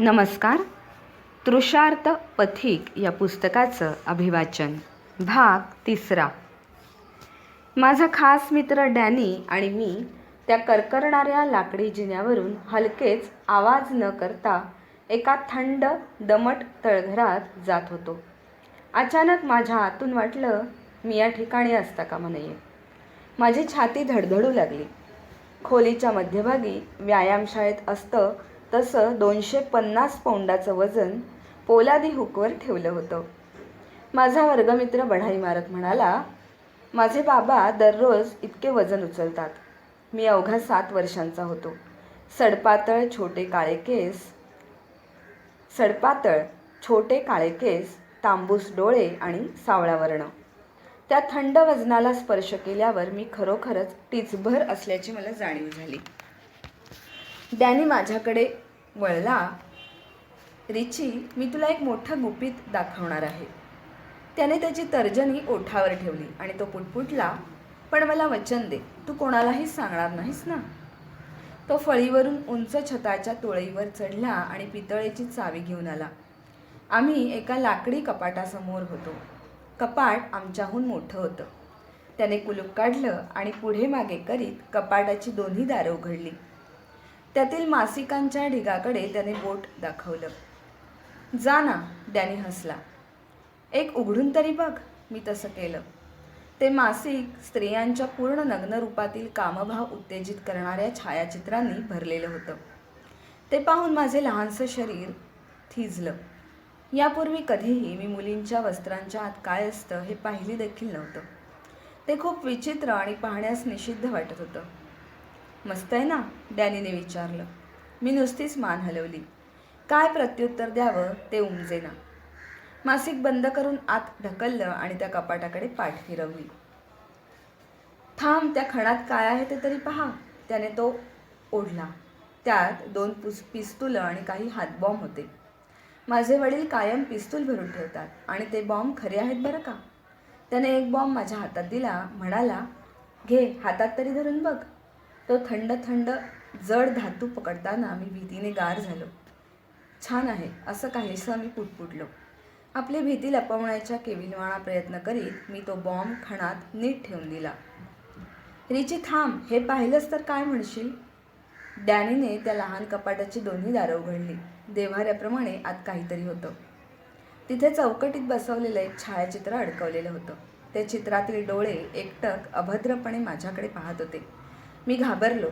नमस्कार. तृषार्थ पथिक या पुस्तकाचं अभिवाचन भाग तिसरा. माझा खास मित्र डॅनी आणि मी त्या करकरणाऱ्या लाकडी जिन्यावरून हलकेच आवाज न करता एका थंड दमट तळघरात जात होतो. अचानक माझ्या आतून वाटलं मी या ठिकाणी असता कामा नये. माझी छाती धडधडू लागली. खोलीच्या मध्यभागी व्यायामशाळेत असतं तसं दोनशे पन्नास पौंडाचं वजन पोलादी हुकवर ठेवलं होतं. माझा वर्गमित्र बढाई मारत म्हणाला माझे बाबा दररोज इतके वजन उचलतात. मी अवघा सात वर्षांचा होतो. सडपातळ छोटे काळे केस सडपातळ छोटे काळे केस तांबूस डोळे आणि सावळा वर्ण. त्या थंड वजनाला स्पर्श केल्यावर मी खरोखरच टिचभर असल्याची मला जाणीव झाली. डॅनी माझ्याकडे वळला. रिची मी तुला एक मोठं गुपित दाखवणार आहे. त्याने त्याची तर्जनी ओठावर ठेवली आणि तो पुटपुटला पण मला वचन दे तू कोणालाही सांगणार नाहीस ना? तो फळीवरून उंच छताच्या तोळीवर चढला आणि पितळेची चावी घेऊन आला. आम्ही एका लाकडी कपाटासमोर होतो. कपाट आमच्याहून मोठं होतं. त्याने कुलूप काढलं आणि पुढे मागे करीत कपाटाची दोन्ही दारं उघडली. त्यातील मासिकांच्या ढिगाकडे त्याने बोट दाखवलं. जा ना डॅनी हसला. एक उघडून तरी बघ मी तसं केलं. ते मासिक स्त्रियांच्या पूर्ण नग्न रूपातील कामभाव उत्तेजित करणाऱ्या छायाचित्रांनी भरलेलं होतं. ते पाहून माझे लहानसं शरीर थिजलं. यापूर्वी कधीही मी मुलींच्या वस्त्रांच्या आत काय असतं हे पाहिले देखील नव्हतं. ते खूप विचित्र आणि पाहण्यास निषिद्ध वाटत होतं. मस्त आहे ना? डॅनीने विचारलं. मी नुसतीच मान हलवली. काय प्रत्युत्तर द्यावं ते उमजेना. मासिक बंद करून आत ढकललं आणि त्या कपाटाकडे पाठ फिरवली. थांब त्या खणात काय आहे ते तरी पहा. त्याने तो ओढला. त्यात दोन पुस पिस्तुलं आणि काही हातबॉम्ब होते. माझे वडील कायम पिस्तूल भरून ठेवतात आणि ते बॉम्ब खरे आहेत बरं का? त्याने एक बॉम्ब माझ्या हातात दिला. म्हणाला घे हातात तरी धरून बघ. तो थंड थंड जड धातू पकडताना मी भीतीने गार झालो. छान आहे असं काहीसं मी पुटपुटलो. आपली भीती लपवण्याच्या केविलवाणा प्रयत्न करीत मी तो बॉम्ब खणात नीट ठेवून दिला. रिची थांब हे पाहिलंच तर काय म्हणशील? डॅनीने त्या लहान कपाटाची दोन्ही दारं उघडली. देव्हाऱ्याप्रमाणे आत काहीतरी होतं. तिथे चौकटीत बसवलेलं एक छायाचित्र अडकवलेलं होतं. त्या चित्रातील डोळे एकटक अभद्रपणे माझ्याकडे पाहत होते. मी घाबरलो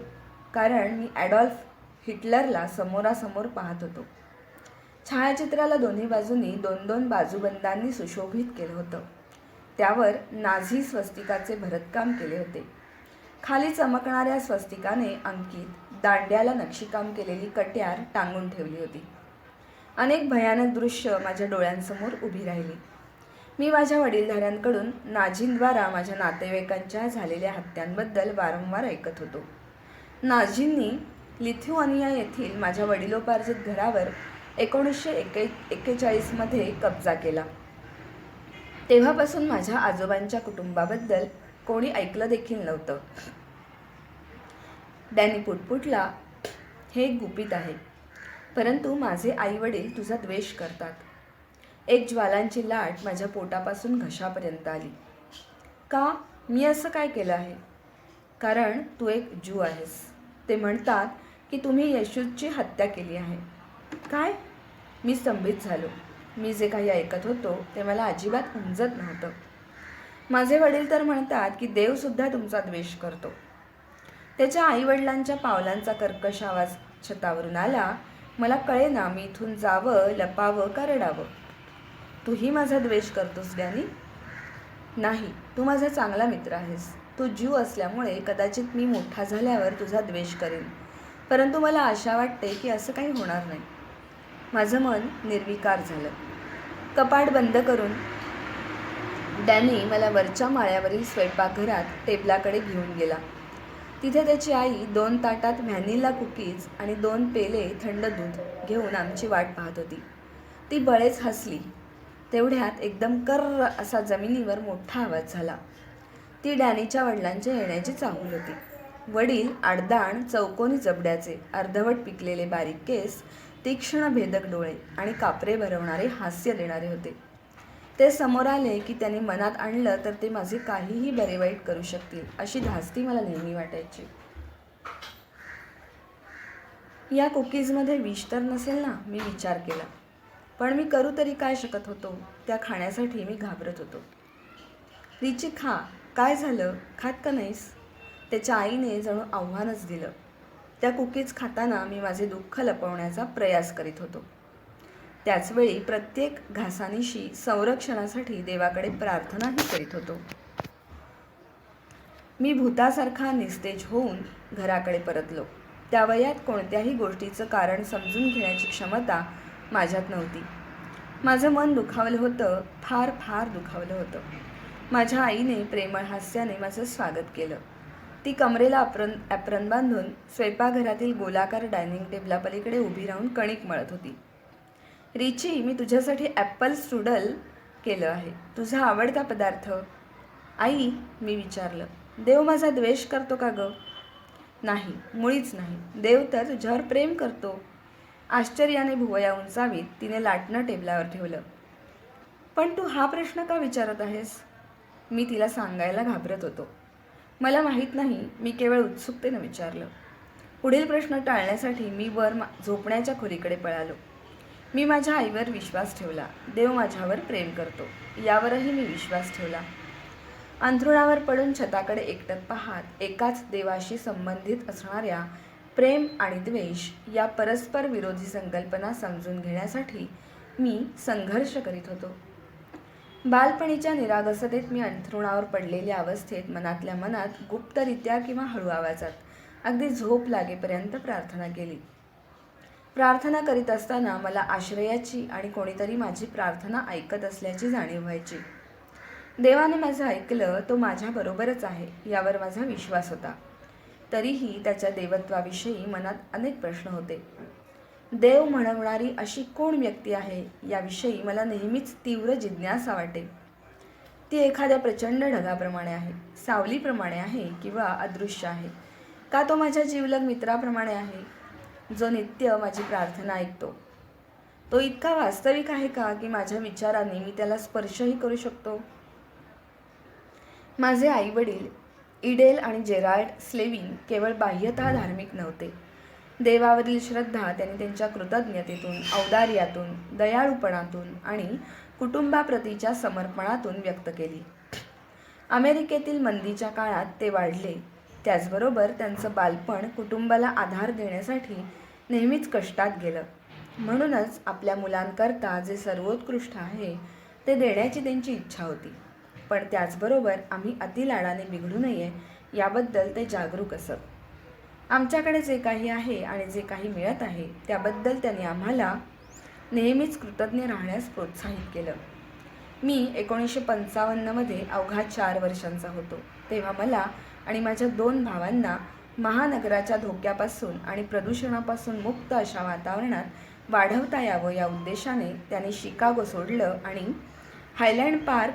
कारण मी ॲडॉल्फ हिटलरला समोरासमोर पाहत होतो. छायाचित्राला दोन्ही बाजूंनी दोन दोन बाजूबंदांनी सुशोभित केलं होतं. त्यावर नाझी स्वस्तिकाचे भरतकाम केले होते. खाली चमकणाऱ्या स्वस्तिकाने अंकित दांड्याला नक्षीकाम केलेली कट्यार टांगून ठेवली होती. अनेक भयानक दृश्य माझ्या डोळ्यांसमोर उभी राहिली. मी माझ्या वडीलधाऱ्यांकडून नाझींद्वारा माझ्या नातेवाईकांच्या झालेल्या हत्यांबद्दल वारंवार ऐकत होतो. नाझींनी लिथुआनिया येथील माझ्या वडिलोपार्जित घरावर एकोणीसशे एके एक्केचाळीसमध्ये कब्जा केला. तेव्हापासून माझ्या आजोबांच्या कुटुंबाबद्दल कोणी ऐकलं देखील नव्हतं. डॅनी पुटपुटला हे एक गुपित आहे. परंतु माझे आईवडील तुझा द्वेष करतात. एक ज्वालांची लाट माझ्या पोटापासून घशापर्यंत आली. का? मी असं काय केलं आहे? कारण तू एक जू आहेस. ते म्हणतात की तुम्ही येशूची हत्या केली आहे. काय? मी स्तंभित झालो. मी जे काही ऐकत होतो ते मला अजिबात उमजत नव्हतं. माझे वडील तर म्हणतात की देवसुद्धा तुमचा द्वेष करतो. त्याच्या आईवडिलांच्या पावलांचा कर्कश आवाज छतावरून आला. मला कळे ना मी इथून जावं लपावं का रडावं तूही माझा द्वेष करतोस डॅनी? नाही तू माझा चांगला मित्र आहेस. तू जीव असल्यामुळे कदाचित मी मोठा झाल्यावर तुझा द्वेष करेन. परंतु मला आशा वाटते की असं काही होणार नाही. माझं मन निर्विकार झालं. कपाट बंद करून डॅनी मला वरच्या माळ्यावरील स्वयंपाकघरात टेबलाकडे घेऊन गेला. तिथे त्याची आई दोन ताटात व्हॅनिला कुकीज आणि दोन पेले थंड दूध घेऊन आमची वाट पाहत होती. ती बळेच हसली. तेवढ्यात एकदम कर्र असा जमिनीवर मोठा आवाज झाला. ती डॅनीच्या वडिलांच्या येण्याची चाहूल होती. वडील आडदाण चौकोनी जबड्याचे अर्धवट पिकलेले बारीक केस तीक्ष्ण भेदक डोळे आणि कापरे भरवणारे हास्य देणारे होते. ते समोर आले की त्यांनी मनात आणलं तर ते माझे काहीही बरे वाईट करू शकतील अशी धास्ती मला नेहमी वाटायची. या कुकीजमध्ये विष तर नसेल ना? मी विचार केला. पण मी करू तरी काय शकत होतो? त्या खाण्यासाठी मी घाबरत होतो. रिची खा. काय झालं? खात का नाहीस? त्याच्या आईने जणू आव्हानच दिलं. त्या कुकीज खाताना मी माझे दुःख लपवण्याचा प्रयास करीत होतो. त्याचवेळी प्रत्येक घासानीशी संरक्षणासाठी देवाकडे प्रार्थनाही करीत होतो. मी भूतासारखा निस्तेज होऊन घराकडे परतलो. त्या वयात कोणत्याही गोष्टीचं कारण समजून घेण्याची क्षमता माझ्यात नव्हती. माझं मन दुखावलं होतं फार फार दुखावलं होतं. माझ्या आईने प्रेमळ हास्याने माझं स्वागत केलं. ती कमरेला अप्रन ॲप्रन बांधून स्वयंपाकघरातील गोलाकार डायनिंग टेबलापलीकडे उभी राहून कणिक मळत होती. रिची मी तुझ्यासाठी ॲप्पल स्टुडल केलं आहे. तुझा आवडता पदार्थ. आई मी विचारलं देव माझा द्वेष करतो का गं? नाही मुळीच नाही. देव तर तुझ्यावर प्रेम करतो आश्चर्याने भुवया उंचावीत तिने लाटणं टेबलावर ठेवलं. पण तू हा प्रश्न का विचारत आहेस? मी तिला सांगायला घाबरत होतो. मला माहीत नाही मी केवळ उत्सुकतेनं विचारलं. पुढील प्रश्न टाळण्यासाठी मी वर मा झोपण्याच्या खोलीकडे पळालो. मी माझ्या आईवर विश्वास ठेवला. देव माझ्यावर प्रेम करतो. यावरही मी विश्वास ठेवला. अंथरुणावर पडून छताकडे एकटक पाहात एकाच देवाशी संबंधित असणाऱ्या प्रेम आणि द्वेष या परस्पर विरोधी संकल्पना समजून घेण्यासाठी मी संघर्ष करीत होतो. बालपणीच्या निरागसतेत मी अंथरुणावर पडलेल्या अवस्थेत मनातल्या मनात गुप्तरित्या किंवा हळू आवाजात अगदी झोप लागेपर्यंत प्रार्थना केली. प्रार्थना करीत असताना मला आश्रयाची आणि कोणीतरी माझी प्रार्थना ऐकत असल्याची जाणीव व्हायची. देवाने माझं ऐकलं तो माझ्याबरोबरच आहे यावर माझा विश्वास होता. तरीही त्याच्या देवत्वाविषयी मनात अनेक प्रश्न होते. देव म्हणवणारी अशी कोण व्यक्ती आहे याविषयी मला नेहमीच तीव्र जिज्ञासा वाटे. ती एखाद्या प्रचंड ढगाप्रमाणे आहे सावलीप्रमाणे आहे किंवा अदृश्य आहे. का तो माझ्या जीवलग मित्राप्रमाणे आहे? जो नित्य माझी प्रार्थना ऐकतो. तो इतका वास्तविक आहे का की माझ्या विचारांनी मी त्याला स्पर्शही करू शकतो? माझे आईवडील इडेल आणि जेराल्ड स्लेविन केवळ बाह्यतः धार्मिक नव्हते. देवावरील श्रद्धा त्यांनी त्यांच्या कृतज्ञतेतून औदार्यातून दयाळूपणातून आणि कुटुंबाप्रतीच्या समर्पणातून व्यक्त केली. अमेरिकेतील मंदीच्या काळात ते वाढले. त्याचबरोबर त्यांचं बालपण कुटुंबाला आधार देण्यासाठी नेहमीच कष्टात गेलं. म्हणूनच आपल्या मुलांकरता जे सर्वोत्कृष्ट आहे ते देण्याची त्यांची इच्छा होती. पण त्याचबरोबर आम्ही अतिलाडाने बिघडू नये याबद्दल ते जागरूक असत. आमच्याकडे जे काही आहे आणि जे काही मिळत आहे त्याबद्दल त्यांनी आम्हाला नेहमीच कृतज्ञ राहण्यास प्रोत्साहित केलं. मी एकोणीसशे पंचावन्नमध्ये अवघा चार वर्षांचा होतो. तेव्हा मला आणि माझ्या दोन भावांना महानगराच्या धोक्यापासून आणि प्रदूषणापासून मुक्त अशा वातावरणात वाढवता यावं या उद्देशाने त्याने शिकागो सोडलं आणि हायलँड पार्क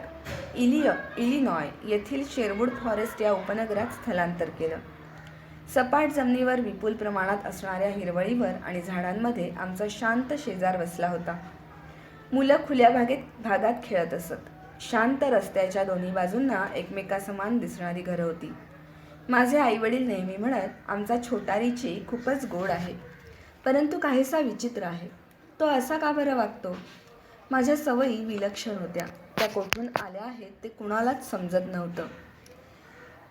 इलिय इलिनॉय येथील शेरवूड फॉरेस्ट या उपनगरात स्थलांतर केलं. सपाट जमिनीवर विपुल प्रमाणात असणाऱ्या हिरवळीवर आणि झाडांमध्ये आमचा शांत शेजार बसला होता. मुलं खुल्या भागेत भागात खेळत असत. शांत रस्त्याच्या दोन्ही बाजूंना एकमेकासमान दिसणारी घरं होती. माझे आईवडील नेहमी म्हणत आमचा छोटा रिची खूपच गोड आहे. परंतु काहीसा विचित्र आहे. तो असा का बरं वागतो? माझ्या सवयी विलक्षण होत्या. त्या कोठून आल्या आहेत ते कुणालाच समजत नव्हतं.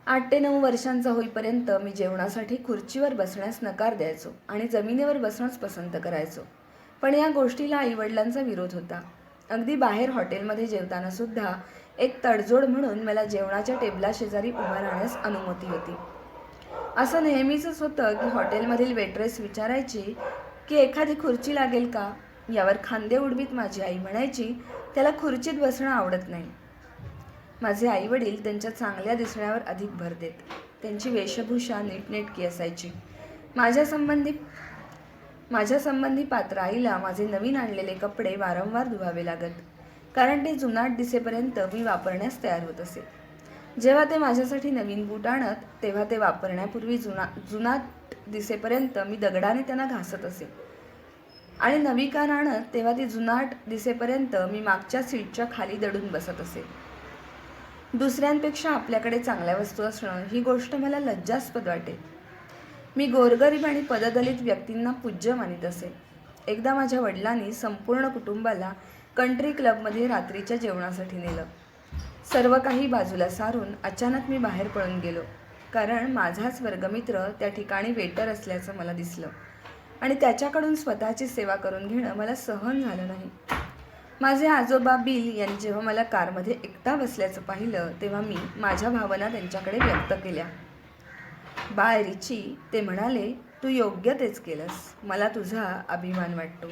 आठ ते नऊ वर्षांचा होईपर्यंत मी जेवणासाठी खुर्चीवर बसण्यास नकार द्यायचो आणि जमिनीवर बसणंच पसंत करायचो. पण या गोष्टीला आईवडिलांचा विरोध होता. अगदी बाहेर हॉटेलमध्ये जेवताना सुद्धा एक तडजोड म्हणून मला जेवणाच्या टेबला शेजारी उभा राहण्यास अनुमती होती. असं नेहमीचंच होतं की हॉटेलमधील वेट्रेस विचारायची की एखादी खुर्ची लागेल का? यावर खांदे उडवीत माझी आई म्हणायची त्याला खुर्चीत बसणं आवडत नाही. माझे आईवडील त्यांच्या चांगल्या दिसण्यावर अधिक भर देत. त्यांची वेशभूषा नीटनेटकी असायची. माझ्या संबंधी माझ्या संबंधी पात्र आईला माझे नवीन आणलेले कपडे वारंवार धुवावे लागत कारण ते जुनाट दिसेपर्यंत मी वापरण्यास तयार होत असे. जेव्हा ते माझ्यासाठी नवीन बूट आणत तेव्हा ते वापरण्यापूर्वी जुना जुनाट दिसेपर्यंत मी दगडाने त्यांना घासत असे. आणि नवी कार आणत तेव्हा ती जुनाट दिसेपर्यंत मी मागच्या सीटच्या खाली दडून बसत असे. दुसऱ्यांपेक्षा आपल्याकडे चांगल्या वस्तू असणं ही गोष्ट मला लज्जास्पद वाटे. मी गोरगरीब आणि पददलित व्यक्तींना पूज्य मानित असे. एकदा माझ्या वडिलांनी संपूर्ण कुटुंबाला कंट्री क्लबमध्ये रात्रीच्या जेवणासाठी नेलं. सर्व काही बाजूला सारून अचानक मी बाहेर पळून गेलो कारण माझाच वर्गमित्र त्या ठिकाणी वेटर असल्याचं मला दिसलं. आणि त्याच्याकडून स्वतःची सेवा करून घेणं मला सहन झालं नाही. माझे आजोबा बिल यांनी जेव्हा मला कारमध्ये एकटा बसल्याचं पाहिलं तेव्हा मी माझ्या भावना त्यांच्याकडे व्यक्त केल्या. बाय रिची ते म्हणाले तू योग्य तेच केलंस. मला तुझा अभिमान वाटतो.